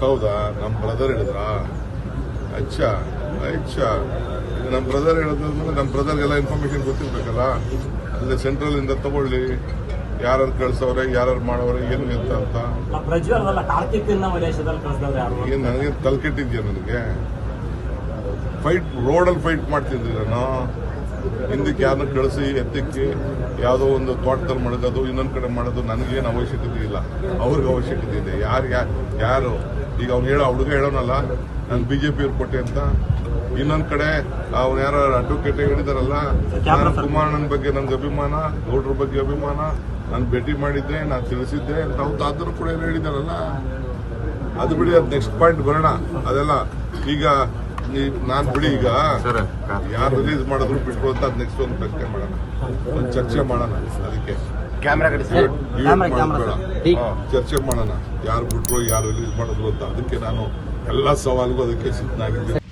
ಹೌದಾ? ನಮ್ಮ ಬ್ರದರ್ ಹೇಳಿದ್ರ? ಅಚ್ಚ ಅಚ್ಚ. ನಮ್ಮ ಬ್ರದರ್ ಹೇಳಿದ್ಮೇಲೆ ನಮ್ಮ ಬ್ರದರ್ಗೆಲ್ಲ ಇನ್ಫಾರ್ಮೇಶನ್ ಗೊತ್ತಿರ್ಬೇಕಲ್ಲ? ಅಲ್ಲೇ ಸೆಂಟ್ರಲ್ ಇಂದ ತಗೊಳ್ಳಿ. ಯಾರು ಕಳ್ಸವ್ರೆ ಯಾರು ಮಾಡೋರೆ ಏನು ಎಂತ ಅಂತ. ಏನ್ ನನಗೆ ತಲೆಕೆಟ್ಟಿದ್ಯಾ ನನಗೆ? ಫೈಟ್ ರೋಡಲ್ಲಿ ಫೈಟ್ ಮಾಡ್ತಿದ್ದೀರ ನಾನು ಹಿಂದಕ್ಕೆ ಯಾರನ್ನ ಕಳಿಸಿ ಎತ್ತಕ್ಕೆ ಯಾವುದೋ ಒಂದು ತೋಟದಲ್ಲಿ ಮಡಗೋದು ಇನ್ನೊಂದು ಕಡೆ ಮಾಡೋದು ನನಗೇನು ಅವಶ್ಯಕತೆ ಇಲ್ಲ. ಅವ್ರಿಗೆ ಅವಶ್ಯಕತೆ ಇದೆ. ಯಾರು ಯಾರು? ಈಗ ಅವ್ನು ಹೇಳೋ ಹುಡುಗ ಹೇಳೋನಲ್ಲ ನಾನು ಬಿಜೆಪಿ ಅವ್ರು ಕೊಟ್ಟೆ ಅಂತ. ಇನ್ನೊಂದು ಕಡೆ ಅವ್ನು ಯಾರು ಅಡ್ವೊಕೇಟ್ ಹೇಳಿದಾರಲ್ಲ ನಾನು ಕುಮಾರಣ್ಣನ ಬಗ್ಗೆ ನನ್ಗೆ ಅಭಿಮಾನ ಗೌಡ್ರ ಬಗ್ಗೆ ಅಭಿಮಾನ ನಾನು ಭೇಟಿ ಮಾಡಿದ್ದೆ ನಾನು ತಿಳಿಸಿದ್ದೆ ಅಂತ ತಾತರು ಕೂಡ ಏನು ಹೇಳಿದಾರಲ್ಲ ಅದು ಬಿಡಿ ಅದು ನೆಕ್ಸ್ಟ್ ಪಾಯಿಂಟ್ ಬರೋಣ. ಅದೆಲ್ಲ ಈಗ ನಾನು ಬಿಡಿ ಈಗ. ಯಾರು ರಿಲೀಸ್ ಮಾಡಿದ್ರು ಬಿಟ್ರು ಅಂತ ಅದು ನೆಕ್ಸ್ಟ್ ಒಂದು ಪ್ರಶ್ನೆ ಮಾಡೋಣ. ಒಂದು ಚರ್ಚೆ ಮಾಡೋಣ ಅದಕ್ಕೆ. ಚರ್ಚೆ ಮಾಡೋಣ. ಯಾರು ಬಿಟ್ರು ಯಾರು ರಿಲೀಸ್ ಮಾಡಿದ್ರು ಅಂತ. ಅದಕ್ಕೆ ನಾನು ಎಲ್ಲ ಸವಾಲ್ಗೂ ಅದಕ್ಕೆ ಸಿದ್ಧನಾಗಿದ್ದೆ